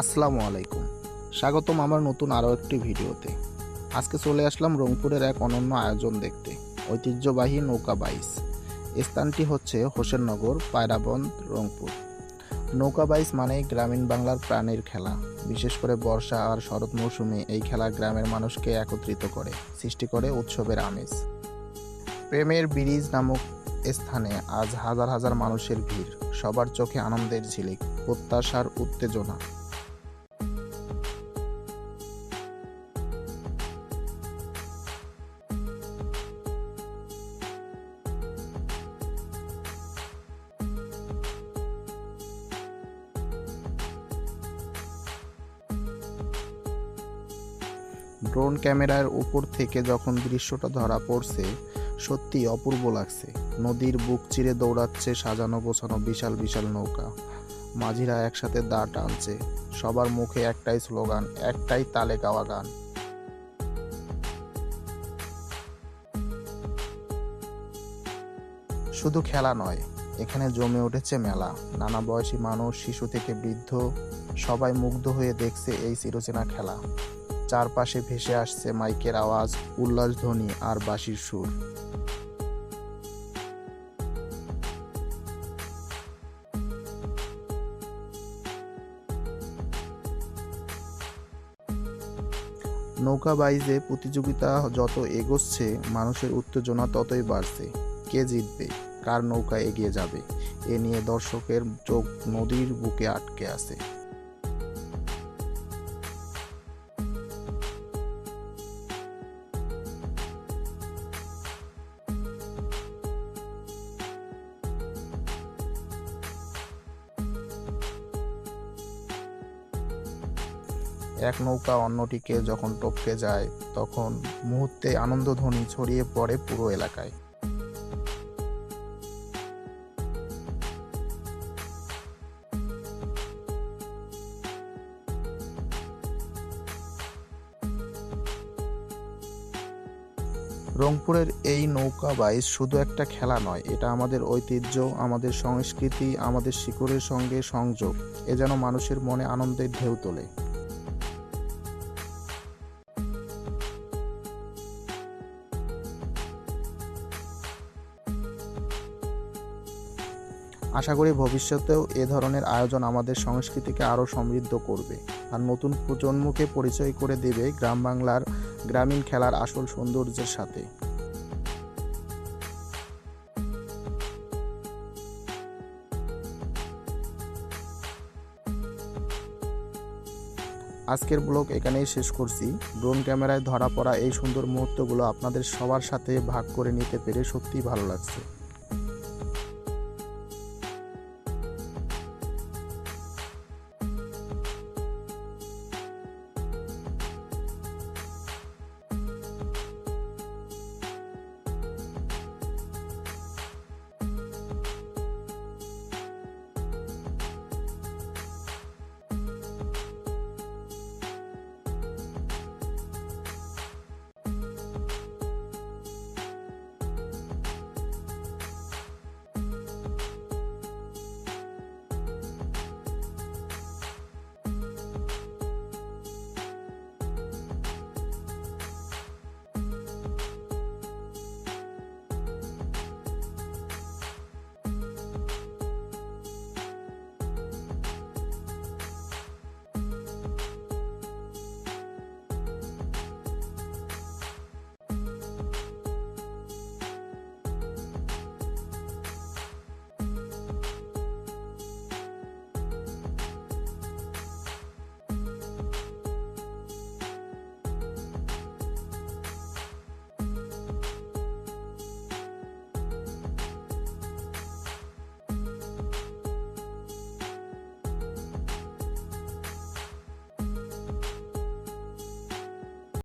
আসসালামু আলাইকুম। স্বাগতম আমার নতুন আরও একটি ভিডিওতে। আজকে চলে আসলাম রংপুরের এক অনন্য আয়োজন দেখতে, ঐতিহ্যবাহী নৌকা বাইস। স্থানটি হচ্ছে হোসেননগর, পায়রাবন্দ, রংপুর। নৌকা বাইস মানে গ্রামীণ বাংলার প্রাণের খেলা। বিশেষ করে বর্ষা আর শরৎ মৌসুমে এই খেলা গ্রামের মানুষকে একত্রিত করে, সৃষ্টি করে উৎসবের আমেজ। প্রেমের ব্রিজ নামক স্থানে আজ হাজার হাজার মানুষের ভিড়, সবার চোখে আনন্দের ঝিলিক, প্রত্যাশার উত্তেজনা। ড্রোন ক্যামেরার উপর থেকে যখন দৃশ্যটা ধরা পড়ছে সত্যি অপূর্ব লাগছে। নদীর বুক চিরে দৌড়াচ্ছে সাজানো গোছানো বিশাল বিশাল নৌকা। মাঝিরা একসাথে দা টানছে। সবার মুখে একটাই স্লোগান, একটাই তালে গাওয়া গান। শুধু খেলা নয়, এখানে জমে উঠেছে মেলা। নানা বয়সী মানুষ, শিশু থেকে বৃদ্ধ, সবাই মুগ্ধ হয়ে দেখছে এই চিরচেনা খেলা। চারপাশে ভেসে আসছে মাইকের আওয়াজ, উল্লাস ধ্বনি আর বাঁশির সুর। নৌকা বাইজে প্রতিযোগিতা যত এগোচ্ছে, মানুষের উত্তেজনা ততই বাড়ছে। কে জিতবে? কার নৌকা এগিয়ে যাবে? এ নিয়ে দর্শকের চোখ নদীর বুকে আটকে আছে। এক নৌকা অন্যটিকে যখন টপকে যায়, তখন মুহূর্তে আনন্দধ্বনি ছড়িয়ে পড়ে পুরো এলাকায়। রংপুরের এই নৌকা বাইচ শুধু একটা খেলা নয়, এটা আমাদের ঐতিহ্য, আমাদের সংস্কৃতি, আমাদের শিকড়ের সঙ্গে সংযোগ, এ যেন মানুষের মনে আনন্দের ঢেউ তোলে। আশা করি ভবিষ্যতেও এ ধরনের আয়োজন আমাদের সংস্কৃতিকে আরও সমৃদ্ধ করবে। আর নতুন প্রজন্মকে পরিচয় করে দেবে গ্রাম বাংলার গ্রামীণ খেলার আসল সৌন্দর্যের সাথে। আজকের ব্লগ এখানেই শেষ করছি। ড্রোন ক্যামেরায় ধরা পড়া এই সুন্দর মুহূর্তগুলো আপনাদের সবার সাথে ভাগ করে নিতে পেরে সত্যিই ভালো লাগছে।